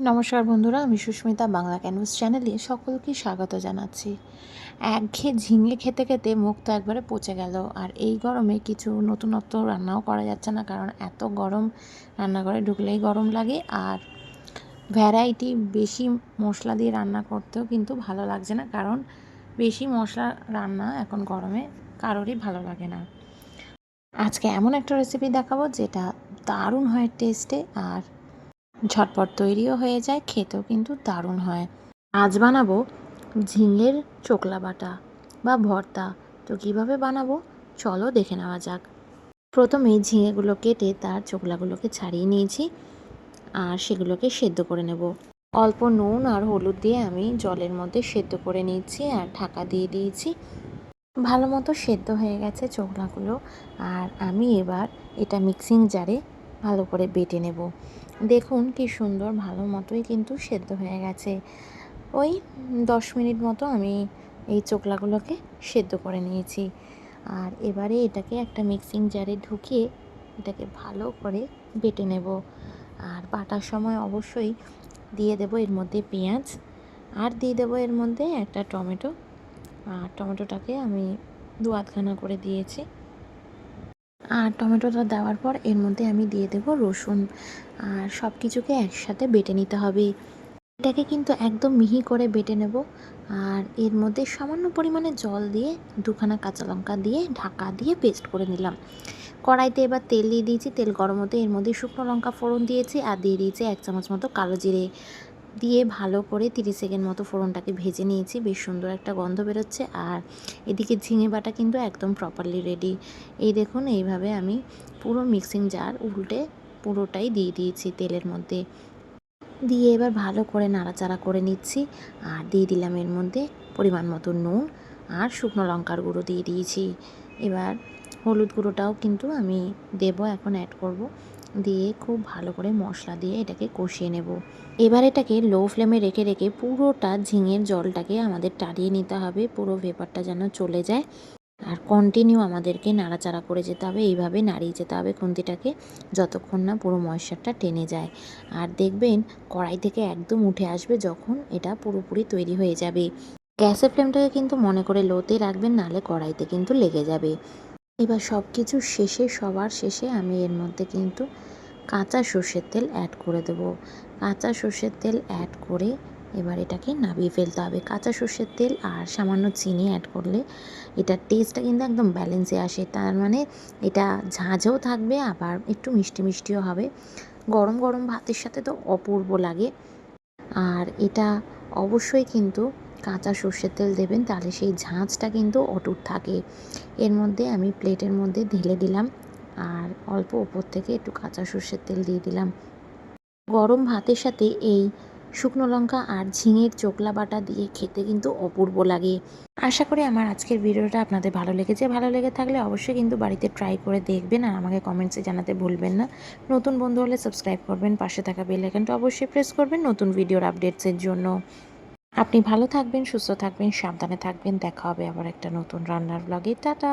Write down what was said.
নমস্কার বন্ধুরা, আমি সুস্মিতা বাংলা ক্যানভাস চ্যানেলে সকলকে স্বাগত জানাচ্ছি। একঘেয়ে ঝিঙে খেতে খেতে মুখ তো একবারে পচে গেল। আর এই গরমে কিছু নতুনত্ব রান্নাও করা যাচ্ছে না, কারণ এত গরম রান্নাঘরে ঢুকলেই গরম লাগে। আর ভ্যারাইটি বেশি মশলা দিয়ে রান্না করতেও কিন্তু ভালো লাগছে না, কারণ বেশি মশলা রান্না এখন গরমে কারোরই ভালো লাগে না। আজকে এমন একটা রেসিপি দেখাবো, যেটা দারুণ হয় টেস্টে আর ঝটপট তৈরিও হয়ে যায়, খেতেও কিন্তু দারুণ হয়। আজ বানাবো ঝিঙের চোকলা বাটা বা ভর্তা। তো কীভাবে বানাবো? চলো দেখে নেওয়া যাক। প্রথমে ঝিঙেগুলো কেটে তার চোকলাগুলোকে ছাড়িয়ে নিয়েছি আর সেগুলোকে সেদ্ধ করে নেব। অল্প নুন আর হলুদ দিয়ে আমি জলের মধ্যে সেদ্ধ করে নিয়েছি আর ঢাকা দিয়ে দিয়েছি। ভালো মতো সেদ্ধ হয়ে গেছে চোখলাগুলো আর আমি এবার এটা মিক্সিং জারে ভালো করে বেটে নেব। দেখুন কি সুন্দর, ভালো মতোই কিন্তু সেদ্ধ হয়ে গেছে। ওই দশ মিনিট মতো আমি এই চোকলাগুলোকে সেদ্ধ করে নিয়েছি। আর এবারে এটাকে একটা মিক্সিং জারে ঢুকিয়ে এটাকে ভালো করে বেটে নেব। আর বাটার সময় অবশ্যই দিয়ে দেবো এর মধ্যে পেঁয়াজ। আর দিয়ে দেবো এর মধ্যে একটা টমেটো। আর টমেটোটাকে আমি দু আধখানা করে দিয়েছি। আর টমেটোটা দেওয়ার পর এর মধ্যে আমি দিয়ে দেবো রসুন। আর সব কিছুকে একসাথে বেটে নিতে হবে। এটাকে কিন্তু একদম মিহি করে বেটে নেব। আর এর মধ্যে সামান্য পরিমাণে জল দিয়ে দুখানা কাঁচা লঙ্কা দিয়ে ঢাকা দিয়ে পেস্ট করে নিলাম। কড়াইতে এবার তেল দিয়ে দিয়েছি। তেল গরম হতে এর মধ্যে শুকনো লঙ্কা ফোড়ন দিয়েছি আর দিয়ে দিয়েছি এক চামচ মতো কালো জিরে। দিয়ে ভালো করে তিরিশ সেকেন্ড মতো ফোড়নটাকে ভেজে নিয়েছি। বেশ সুন্দর একটা গন্ধ বেরোচ্ছে। আর এদিকে ঝিঙে বাটা কিন্তু একদম প্রপারলি রেডি এই দেখুন, এইভাবে আমি পুরো মিক্সিং জার উল্টে পুরোটাই দিয়ে দিয়েছি তেলের মধ্যে। দিয়ে এবার ভালো করে নাড়াচাড়া করে নিচ্ছি। আর দিয়ে দিলাম এর মধ্যে পরিমাণ মতো নুন আর শুকনো লঙ্কার গুঁড়ো দিয়ে দিয়েছি। এবার হলুদ গুঁড়োটাও কিন্তু আমি দেব, এখন অ্যাড করব। দিয়ে খুব ভালো করে মশলা দিয়ে এটাকে কষিয়ে নেব। এবার এটাকে লো ফ্লেমে রেখে রেখে পুরোটা ঝিঙের জলটাকে আমাদের টাড়িয়ে নিতে হবে, পুরো ভেপারটা যেন চলে যায়। আর কন্টিনিউ আমাদেরকে নাড়াচাড়া করে যেতে হবে, এইভাবে নাড়িয়ে যেতে হবে খুন্তিটাকে যতক্ষণ না পুরো ময়শ্চারটা টেনে যায়। আর দেখবেন কড়াই থেকে একদম উঠে আসবে যখন এটা পুরোপুরি তৈরি হয়ে যাবে। গ্যাসের ফ্লেমটাকে কিন্তু মনে করে লোতে রাখবেন, নাহলে কড়াইতে কিন্তু লেগে যাবে। এবার সব কিছু শেষে, সবার শেষে আমি এর মধ্যে কিন্তু কাঁচা সর্ষের তেল অ্যাড করে দেবো। কাঁচা সর্ষের তেল অ্যাড করে এবার এটাকে নামিয়ে ফেলতে হবে। কাঁচা সর্ষের তেল আর সামান্য চিনি অ্যাড করলে এটার টেস্টটা কিন্তু একদম ব্যালেন্সে আসে। তার মানে এটা ঝাঁঝও থাকবে, আবার একটু মিষ্টি মিষ্টিও হবে। গরম গরম ভাতের সাথে তো অপূর্ব লাগে। আর এটা অবশ্যই কিন্তু কাঁচা সর্ষের তেল দেবেন, তাহলে সেই ঝাঁঝটা কিন্তু অটুট থাকে। এর মধ্যে আমি প্লেটের মধ্যে ঢেলে দিলাম আর অল্প ওপর থেকে একটু কাঁচা সর্ষের তেল দিয়ে দিলাম। গরম ভাতের সাথে এই শুকনো লঙ্কা আর ঝিঙের চোকলা বাটা দিয়ে খেতে কিন্তু অপূর্ব লাগে। আশা করি আমার আজকের ভিডিওটা আপনাদের ভালো লেগেছে। ভালো লেগে থাকলে অবশ্যই কিন্তু বাড়িতে ট্রাই করে দেখবেন আর আমাকে কমেন্টসে জানাতে ভুলবেন না। নতুন বন্ধু হলে সাবস্ক্রাইব করবেন, পাশে থাকা বেল আইকনটা অবশ্যই প্রেস করবেন নতুন ভিডিওর আপডেটসের জন্য। আপনি ভালো থাকবেন, সুস্থ থাকবেন, সাবধানে থাকবেন। দেখা হবে আবার একটা নতুন রান্নার ব্লগে টাটা!